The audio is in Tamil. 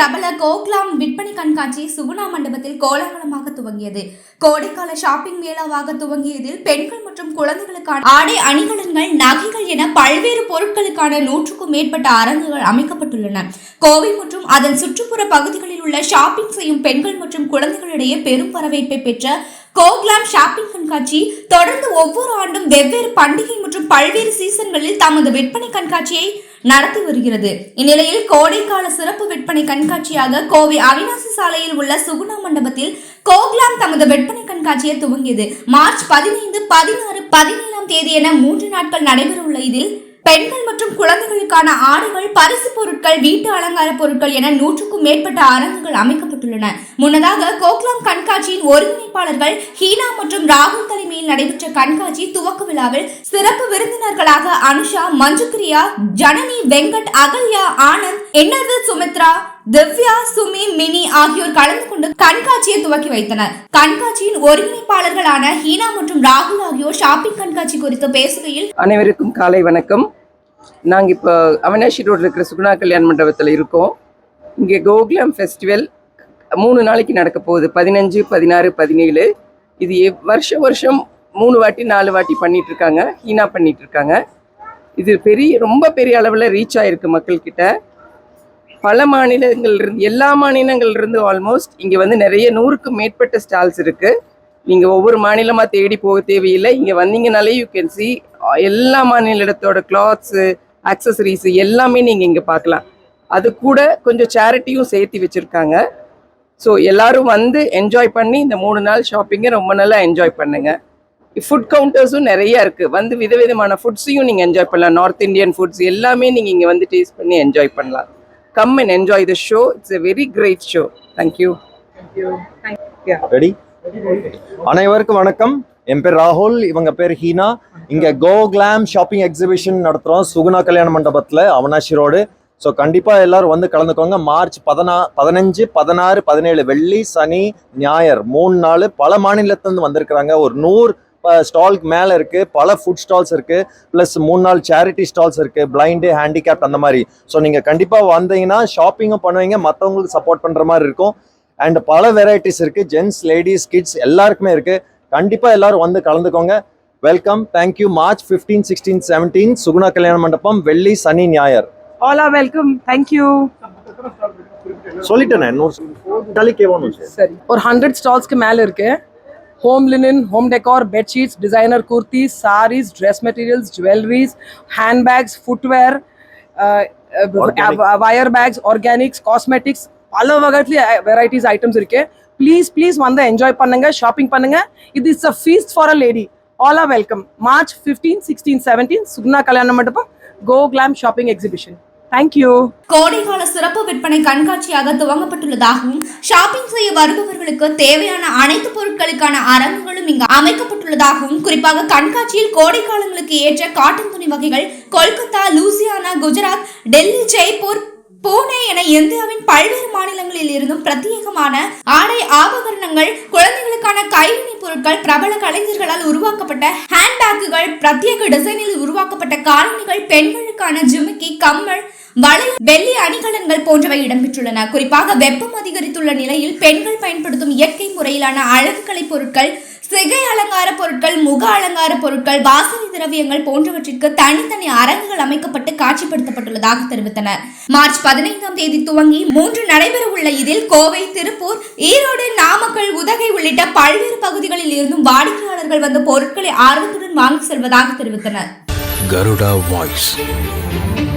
பிரபல கோக்லாம் விற்பனை கண்காட்சி சுகுணா மண்டபத்தில் கோலாகலமாக துவங்கியது. கோடைக்கால ஷாப்பிங் மேளாவாக துவங்கியதில் பெண்கள் மற்றும் குழந்தைகளுக்கான ஆடை அணிகலன்கள் நகைகள் என பல்வேறு பொருட்களுக்கான நூற்றுக்கும் மேற்பட்ட அரங்குகள் அமைக்கப்பட்டுள்ளன. கோவை மற்றும் அதன் சுற்றுப்புற பகுதிகளில் உள்ள ஷாப்பிங் செய்யும் பெண்கள் மற்றும் குழந்தைகளிடையே பெரும் வரவேற்பை பெற்ற கோக்லாம் ஷாப்பிங் கண்காட்சி தொடர்ந்து ஒவ்வொரு ஆண்டும் வெவ்வேறு பண்டிகை மற்றும் பல்வேறு சீசன்களில் தமது விற்பனை கண்காட்சியை நடத்தி வருகிறது. இந்நிலையில் கோடைக்கால சிறப்பு விற்பனை கண்காட்சியாக கோவை அவினாசி சாலையில் உள்ள சுகுணா மண்டபத்தில் கோக்லாம் தமது விற்பனை கண்காட்சியை துவங்கியது. மார்ச் பதினைந்து பதினாறு பதினேழாம் தேதி என மூன்று நாட்கள் நடைபெறவுள்ள இதில் பெண்கள் மற்றும் குழந்தைகளுக்கான ஆடைகள் பரிசு பொருட்கள் வீட்டு அலங்கார பொருட்கள் என நூற்றுக்கும் மேற்பட்ட அரங்குகள் அமைக்கப்பட்டுள்ளன. முன்னதாக கோக்லாம் கண்காட்சியின் ஒருங்கிணைப்பாளர்கள் ஹீனா மற்றும் ராகுல் தலைமையில் நடைபெற்ற கண்காட்சி துவக்க விழாவில் சிறப்பு விருந்தினர்களாக அனுஷா மஞ்சுக்ரியா ஜனனி வெங்கட் அகல்யா ஆனந்த் என்னது சுமித்ரா திவ்யா சுமி மினி ஆகியோர் கலந்து கொண்டு கண்காட்சியை துவக்கி வைத்தனர். கண்காட்சியின் ஒருங்கிணைப்பாளர்களான ஹீனா மற்றும் ராகுல் ஆகியோர் ஷாப்பிங் கண்காட்சி குறித்து பேசுகையில் அனைவருக்கும் காலை வணக்கம். நாங்கள் இப்போ அவினாஷி ரோட்டில் இருக்கிற சுகுணா கல்யாண மண்டபத்தில் இருக்கோம். இங்கே கோகுலம் ஃபெஸ்டிவல் மூணு நாளைக்கு நடக்க போகுது. பதினஞ்சு பதினாறு பதினேழு. இது எவ்- வருஷம் வருஷம் மூணு வாட்டி நாலு வாட்டி பண்ணிட்டு இருக்காங்க. ஹீனா பண்ணிட்டு இருக்காங்க. இது பெரிய ரொம்ப பெரிய அளவில் ரீச் ஆயிருக்கு மக்கள்கிட்ட. பல மாநிலங்கள் இருந்து எல்லா மாநிலங்கள்லேருந்து ஆல்மோஸ்ட் இங்கே வந்து நிறைய நூறுக்கும் மேற்பட்ட ஸ்டால்ஸ் இருக்குது நீங்க ஒவ்வொரு மாநிலமா தேடி போக தேவையில்லை. இங்க வந்தீங்கனாலே யூ கேன் see எல்லா மாநிலத்தோட கிளாத்ஸு அக்சசரிஸ் எல்லாமே நீங்க இங்க பார்க்கலாம். அது கூட கொஞ்சம் சேரிட்டியும் சேர்த்து வச்சிருக்காங்க. ஸோ எல்லாரும் வந்து என்ஜாய் பண்ணி இந்த மூணு நாள் ஷாப்பிங்கை ரொம்ப நல்லா என்ஜாய் பண்ணுங்க. ஃபுட் கவுண்டர்ஸும் நிறைய இருக்கு. வந்து விதவிதமான ஃபுட்ஸையும் நீங்க என்ஜாய் பண்ணலாம். நார்த் இந்தியன் ஃபுட்ஸ் எல்லாமே நீங்க இங்க வந்து டேஸ்ட் பண்ணி என்ஜாய் பண்ணலாம். Come and enjoy the show it's a very great show thank you ready அனைவருக்கும் வணக்கம். என் பேர் ராகுல் இவங்க பேர் ஹீனா. இங்க கோ கிளாம் ஷாப்பிங் எக்ஸிபிஷன் நடத்துறோம் சுகுணா கல்யாண மண்டபத்துல அவனாஷி ரோடு. ஸோ கண்டிப்பா எல்லாரும் வந்து கலந்துக்கோங்க. மார்ச் பதினா பதினஞ்சு பதினாறு பதினேழு வெள்ளி சனி ஞாயிறு மூணு நாள் பல மாநிலத்திலிருந்து வந்திருக்கிறாங்க. ஒரு நூறு ஸ்டால்க்கு மேலே இருக்கு பல ஃபுட் ஸ்டால்ஸ் இருக்கு ப்ளஸ் மூணு நாள் சேரிட்டி ஸ்டால்ஸ் இருக்கு பிளைண்டு ஹேண்டிகேப்ட் அந்த மாதிரி. ஸோ நீங்க கண்டிப்பா வந்தீங்கன்னா ஷாப்பிங்கும் பண்ணுவீங்க மற்றவங்களுக்கு சப்போர்ட் பண்ற மாதிரி இருக்கும். அண்ட் பல வெரைட்டிஸ் இருக்கு. ஜென்ஸ் லேடிஸ் கிட்ஸ் எல்லாருக்குமே இருக்கு. கண்டிப்பா எல்லாரும் வந்து கலந்துக்கோங்க. Welcome thank you March fifteen sixteen seventeen Suguna Kalyana Mandapam வெள்ளி சனி are welcome. Thank you. சொல்லிட்டேனே ஒரு ஹண்ட்ரட் ஸ்டால்ஸ்க்கு மேலே இருக்கு. Home linen home decor bedsheets designer kurtis sarees dress materials jewelleries handbags footwear Organic. Wire bags organics cosmetics பல வகையில வெரைட்டிஸ் ஐட்டம்ஸ் இருக்கு. ப்ளீஸ் ப்ளீஸ் வந்து என்ஜாய் பண்ணுங்க ஷாப்பிங் பண்ணுங்க. இது it's a feast for a lady all are welcome March fifteen sixteen seventeen Suguna Kalyana Mandapam go glam shopping exhibition thank you கோடைக்கால சிறப்பு விற்பனை கண்காட்சியாக துவங்கப்பட்டுள்ளதாகவும் ஷாப்பிங் செய்ய வருபவர்களுக்கு தேவையான அனைத்து பொருட்களுக்கான அரங்குகளும் இங்கு அமைக்கப்பட்டுள்ளதாகவும் குறிப்பாக கண்காட்சியில் கோடை காலங்களுக்கு ஏற்ற காட்டன் துணி வகைகள் கொல்கத்தா லூசியானா குஜராத் டெல்லி ஜெய்ப்பூர் பூனே என இந்தியாவின் பல்வேறு மாநிலங்களில் இருந்தும் பிரத்யேகமான ஆடை ஆபரணங்கள் குழந்தைகளுக்கான கைவினை பொருட்கள் பிரபல கலைஞர்களால் உருவாக்கப்பட்ட ஹேண்ட்பேக்குகள் பிரத்யேக டிசைனில் உருவாக்கப்பட்ட காலணிகள் பெண்களுக்கான ஜிமிக்கி கம்மல் வளை வெள்ளி அணிகலன்கள் போன்றவை இடம்பெற்றுள்ளன. குறிப்பாக வெப்பம் அதிகரித்துள்ள நிலையில் பெண்கள் பயன்படுத்தும் இயற்கை முறையிலான அழகுக்கலை பொருட்கள் சிகை அலங்கார பொருட்கள் முக அலங்கார பொருட்கள் வாசனை திரவியங்கள் போன்றவற்றிற்கு தனித்தனி அரங்குகள் அமைக்கப்பட்டு காட்சிப்படுத்தப்பட்டுள்ளதாக தெரிவித்தனர். மார்ச் பதினைந்தாம் தேதி துவங்கி மூன்று நடைபெறவுள்ள இதில் கோவை திருப்பூர் ஈரோடு நாமக்கல் உதகை உள்ளிட்ட பல்வேறு பகுதிகளில் இருந்தும் வாடிக்கையாளர்கள் வந்து பொருட்களை ஆர்வத்துடன் வாங்கி செல்வதாக தெரிவித்தனர். கருடா வாய்ஸ்.